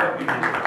Tebrik ediyorum.